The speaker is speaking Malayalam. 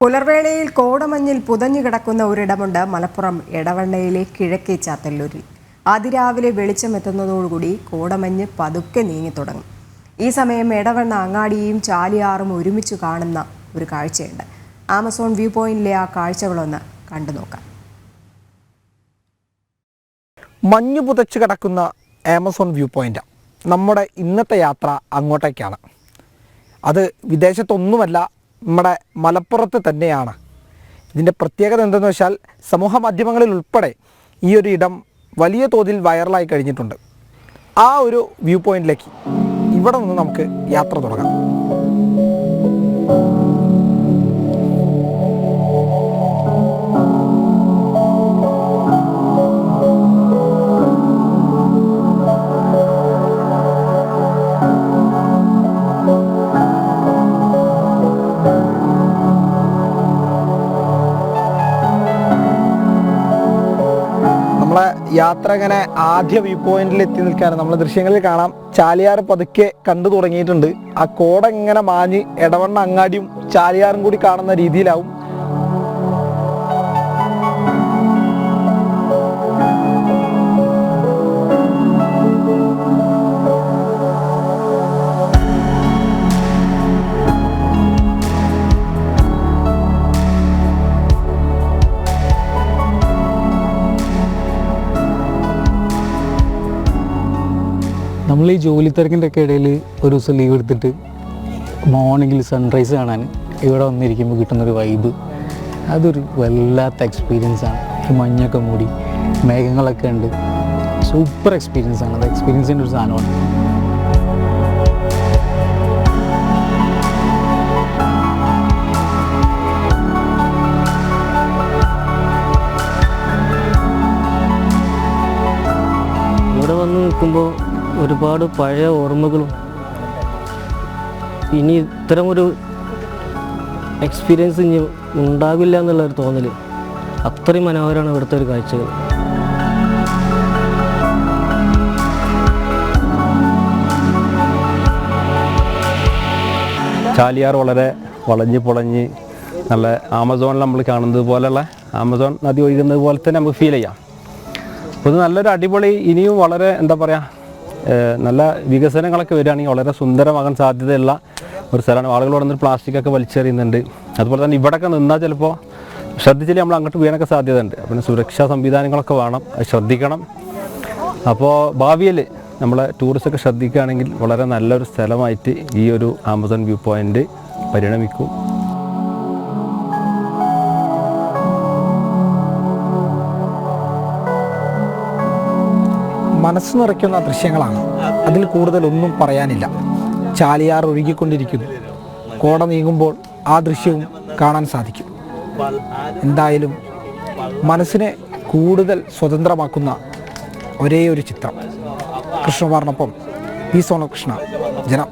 പുലർവേളയിൽ കോടമഞ്ഞിൽ പുതഞ്ഞു കിടക്കുന്ന ഒരിടമുണ്ട് മലപ്പുറം എടവണ്ണയിലെ കിഴക്കേ ചാത്തല്ലൂരിൽ. അതിരാവിലെ വെളിച്ചമെത്തുന്നതോടുകൂടി കോടമഞ്ഞ് പതുക്കെ നീങ്ങി നീങ്ങിത്തുടങ്ങും ഈ സമയം എടവണ്ണ അങ്ങാടിയും ചാലിയാറും ഒരുമിച്ച് കാണുന്ന ഒരു കാഴ്ചയുണ്ട്. ആമസോൺ വ്യൂ പോയിന്റിലെ ആ കാഴ്ചകളൊന്ന് കണ്ടു നോക്കാം. മഞ്ഞു പുതച്ച് കിടക്കുന്ന ആമസോൺ വ്യൂ പോയിന്റ് നമ്മുടെ ഇന്നത്തെ യാത്ര അങ്ങോട്ടേക്കാണ്. അത് വിദേശത്തൊന്നുമല്ല നമ്മുടെ മലപ്പുറത്ത് തന്നെയാണ്. ഇതിന്റെ പ്രത്യേകത എന്തെന്ന് വെച്ചാൽ സമൂഹ മാധ്യമങ്ങളിൽ ഉൾപ്പെടെ ഈ ഒരു ഇടം വലിയ തോതിൽ വൈറലായി കഴിഞ്ഞിട്ടുണ്ട്. ആ ഒരു വ്യൂ പോയിന്റിലേക്ക് ഇവിടെ നിന്ന് നമുക്ക് യാത്ര തുടങ്ങാം. യാത്ര അങ്ങനെ ആദ്യ വ്യൂ പോയിന്റിൽ എത്തി നിൽക്കുകയാണ്. നമ്മൾ ദൃശ്യങ്ങളിൽ കാണാം. ചാലിയാർ പതുക്കെ കണ്ടു തുടങ്ങിയിട്ടുണ്ട്. ആ കോട ഇങ്ങനെ മാഞ്ഞ് ഇടവണ്ണ അങ്ങാടിയും ചാലിയാറും കൂടി കാണുന്ന രീതിയിലാവും. നമ്മൾ ഈ ജോലി തിരക്കിന്റെ ഒക്കെ ഇടയിൽ ഒരു ദിവസം ലീവ് എടുത്തിട്ട് മോർണിംഗിൽ സൺറൈസ് കാണാൻ ഇവിടെ വന്നിരിക്കുമ്പോൾ കിട്ടുന്നൊരു വൈബ് അതൊരു വല്ലാത്ത എക്സ്പീരിയൻസ് ആണ്. ഈ മഞ്ഞൊക്കെ മൂടി മേഘങ്ങളൊക്കെ ഉണ്ട്. സൂപ്പർ എക്സ്പീരിയൻസ് ആണ്. അത് എക്സ്പീരിയൻസിന്റെ ഒരു സാധനമാണ്. ഇവിടെ വന്ന് നിൽക്കുമ്പോൾ ഒരുപാട് പഴയ ഓർമ്മകളും. ഇനി ഇത്തരമൊരു എക്സ്പീരിയൻസ് ഇനി ഉണ്ടാവില്ല എന്നുള്ളൊരു തോന്നൽ അത്രയും മനോഹരമാണ് ഇവിടുത്തെ ഒരു കാഴ്ചകൾ. ചാലിയാർ വളരെ വളഞ്ഞ് പൊളഞ്ഞ് നല്ല ആമസോണിൽ നമ്മൾ കാണുന്നത് പോലെയുള്ള ആമസോൺ നദി ഒഴുകുന്നത് പോലെ തന്നെ നമുക്ക് ഫീൽ ചെയ്യാം. അപ്പോൾ ഇത് നല്ലൊരു അടിപൊളി ഇനിയും വളരെ എന്താ പറയുക നല്ല വികസനങ്ങളൊക്കെ വരികയാണെങ്കിൽ വളരെ സുന്ദരമാകാൻ സാധ്യതയുള്ള ഒരു സ്ഥലമാണ്. ആളുകൾ വന്നിട്ട് പ്ലാസ്റ്റിക്കൊക്കെ വലിച്ചെറിയുന്നുണ്ട്. അതുപോലെ തന്നെ ഇവിടെയൊക്കെ നിന്നാൽ ചിലപ്പോൾ ശ്രദ്ധിച്ചില്ല നമ്മൾ അങ്ങോട്ട് വീണൊക്കെ സാധ്യതയുണ്ട്. പിന്നെ സുരക്ഷാ സംവിധാനങ്ങളൊക്കെ വേണം. ശ്രദ്ധിക്കണം. അപ്പോൾ ഭാവിയിൽ നമ്മളെ ടൂറിസ്റ്റൊക്കെ ശ്രദ്ധിക്കുകയാണെങ്കിൽ വളരെ നല്ലൊരു സ്ഥലമായിട്ട് ഈ ഒരു ആമസോൺ വ്യൂ പോയിന്റ് പരിണമിക്കും. മനസ്സ് നിറയ്ക്കുന്ന ദൃശ്യങ്ങളാണ്. അതിൽ കൂടുതൽ ഒന്നും പറയാനില്ല. ചാലിയാർ ഒഴുകിക്കൊണ്ടിരിക്കുന്നു. കോട നീങ്ങുമ്പോൾ ആ ദൃശ്യവും കാണാൻ സാധിക്കും. എന്തായാലും മനസ്സിനെ കൂടുതൽ സ്വതന്ത്രമാക്കുന്ന ഒരേ ഒരു ചിത്രം. കൃഷ്ണകുമാറിനൊപ്പം പി സോണകൃഷ്ണ ജനം.